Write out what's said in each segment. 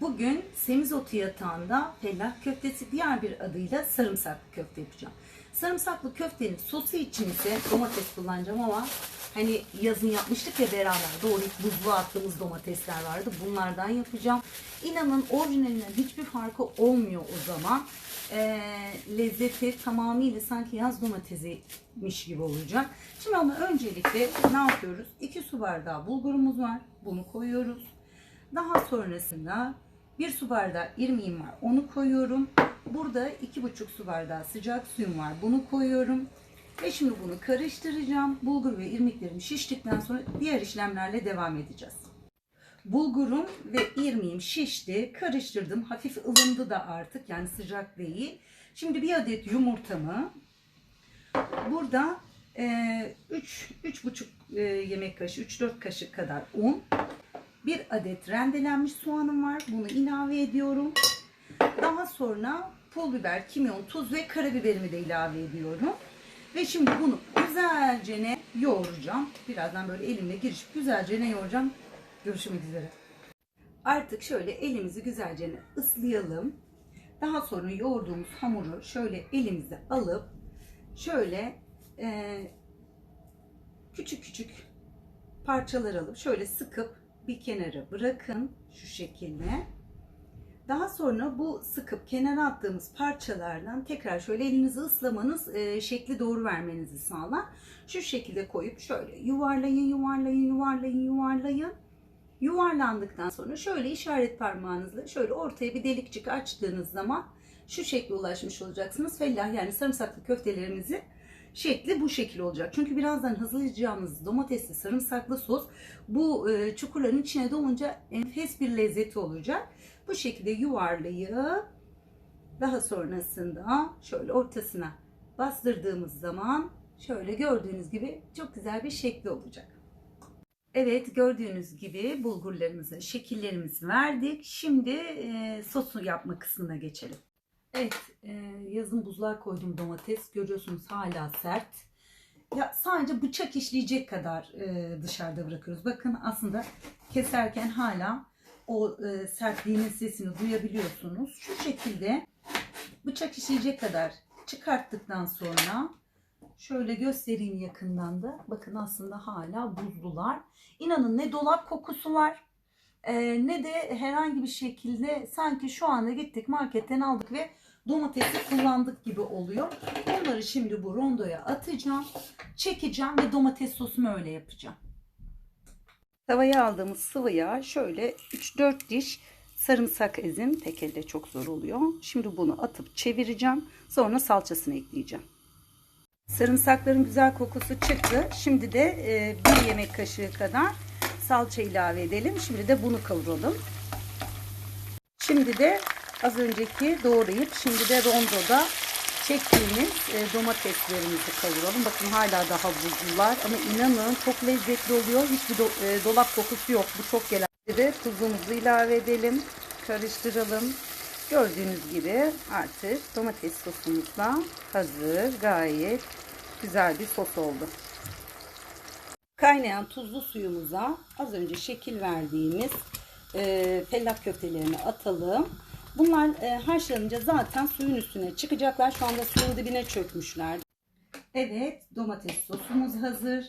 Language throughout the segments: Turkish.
Bugün semizotu yatağında fellah köftesi diğer bir adıyla sarımsaklı köfte yapacağım. Sarımsaklı köftenin sosu için ise domates kullanacağım ama hani yazın yapmıştık ya beraber doğrayıp buzluğa attığımız domatesler vardı. Bunlardan yapacağım. İnanın orijinalinden hiçbir farkı olmuyor o zaman. Ee, lezzeti tamamıyla sanki yaz domatesiymiş gibi olacak. Şimdi ama öncelikle ne yapıyoruz? 2 su bardağı bulgurumuz var. Bunu koyuyoruz. Daha sonrasında bir su bardağı irmiğim var. Onu koyuyorum. Burada iki buçuk su bardağı sıcak suyum var. Bunu koyuyorum. Ve şimdi bunu karıştıracağım. Bulgur ve irmiklerim şiştikten sonra diğer işlemlerle devam edeceğiz. Bulgurum ve irmiğim şişti. Karıştırdım. Hafif ılındı da artık. Yani sıcak değil. Şimdi bir adet yumurtamı burada 3 üç, buçuk e, yemek kaşığı 3-4 kaşık kadar un bir adet rendelenmiş soğanım var. Bunu ilave ediyorum. Daha sonra pul biber, kimyon, tuz ve karabiberimi de ilave ediyorum. Ve şimdi bunu güzelce ne yoğuracağım. Birazdan böyle elimle girişip güzelce ne yoğuracağım. Görüşmek üzere. Artık şöyle elimizi güzelce ne ıslayalım. Daha sonra yoğurduğumuz hamuru şöyle elimize alıp şöyle e, küçük küçük parçalar alıp şöyle sıkıp bir kenara bırakın şu şekilde. Daha sonra bu sıkıp kenara attığımız parçalardan tekrar şöyle elinizi ıslamanız e, şekli doğru vermenizi sağlar. Şu şekilde koyup şöyle yuvarlayın, yuvarlayın, yuvarlayın, yuvarlayın. Yuvarlandıktan sonra şöyle işaret parmağınızla şöyle ortaya bir delikçik açtığınız zaman şu şekle ulaşmış olacaksınız. Fellah yani sarımsaklı köftelerimizi şekli bu şekil olacak. Çünkü birazdan hazırlayacağımız domatesli sarımsaklı sos bu e, çukurların içine dolunca enfes bir lezzeti olacak. Bu şekilde yuvarlayıp daha sonrasında şöyle ortasına bastırdığımız zaman şöyle gördüğünüz gibi çok güzel bir şekli olacak. Evet gördüğünüz gibi bulgurlarımızı, şekillerimizi verdik. Şimdi e, sosu yapma kısmına geçelim. Evet, e, yazın buzluğa koydum domates. Görüyorsunuz hala sert. Ya sadece bıçak işleyecek kadar e, dışarıda bırakıyoruz. Bakın aslında keserken hala o e, sertliğinin sesini duyabiliyorsunuz. Şu şekilde bıçak işleyecek kadar çıkarttıktan sonra şöyle göstereyim yakından da. Bakın aslında hala buzlular. İnanın ne dolap kokusu var e, ne de herhangi bir şekilde sanki şu anda gittik marketten aldık ve domatesi kullandık gibi oluyor. Bunları şimdi bu rondoya atacağım. Çekeceğim ve domates sosumu öyle yapacağım. Tavaya aldığımız sıvıya şöyle 3-4 diş sarımsak ezim. Tek elde çok zor oluyor. Şimdi bunu atıp çevireceğim. Sonra salçasını ekleyeceğim. Sarımsakların güzel kokusu çıktı. Şimdi de e, bir yemek kaşığı kadar salça ilave edelim. Şimdi de bunu kavuralım. Şimdi de az önceki doğrayıp şimdi de rondoda çektiğimiz e, domateslerimizi kavuralım. Bakın hala daha buzlular ama inanın çok lezzetli oluyor. Hiçbir do, e, dolap kokusu yok. Bu çok gelen. De tuzumuzu ilave edelim. Karıştıralım. Gördüğünüz gibi artık domates sosumuz da hazır. Gayet güzel bir sos oldu. Kaynayan tuzlu suyumuza az önce şekil verdiğimiz e, fellah köftelerini atalım. Bunlar e, haşlanınca zaten suyun üstüne çıkacaklar. Şu anda suyun dibine çökmüşler. Evet domates sosumuz hazır.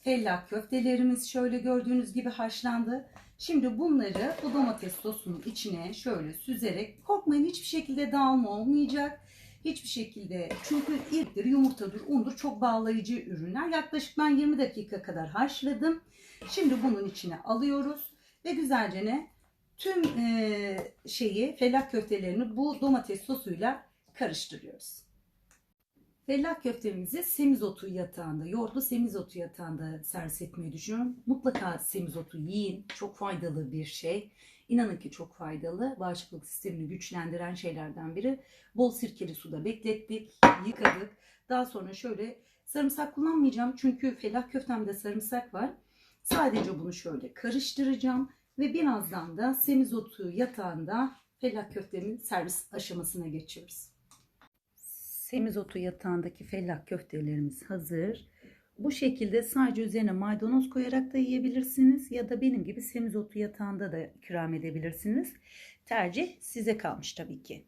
Fellah köftelerimiz şöyle gördüğünüz gibi haşlandı. Şimdi bunları bu domates sosunun içine şöyle süzerek korkmayın hiçbir şekilde dağılma olmayacak. Hiçbir şekilde çünkü irktir, yumurtadır, undur çok bağlayıcı ürünler. Yaklaşık ben 20 dakika kadar haşladım. Şimdi bunun içine alıyoruz ve güzelce ne tüm e, şeyi fellah köftelerini bu domates sosuyla karıştırıyoruz. Fellah köftemizi semizotu yatağında, yoğurtlu semizotu yatağında servis düşünüyorum. Mutlaka semizotu yiyin. Çok faydalı bir şey. İnanın ki çok faydalı. Bağışıklık sistemini güçlendiren şeylerden biri. Bol sirkeli suda beklettik, yıkadık. Daha sonra şöyle sarımsak kullanmayacağım. Çünkü fellah köftemde sarımsak var. Sadece bunu şöyle karıştıracağım. Ve birazdan da semizotu yatağında fellah köftemin servis aşamasına geçiyoruz. Semizotu yatağındaki fellah köftelerimiz hazır. Bu şekilde sadece üzerine maydanoz koyarak da yiyebilirsiniz ya da benim gibi semizotu yatağında da ikram edebilirsiniz. Tercih size kalmış tabii ki.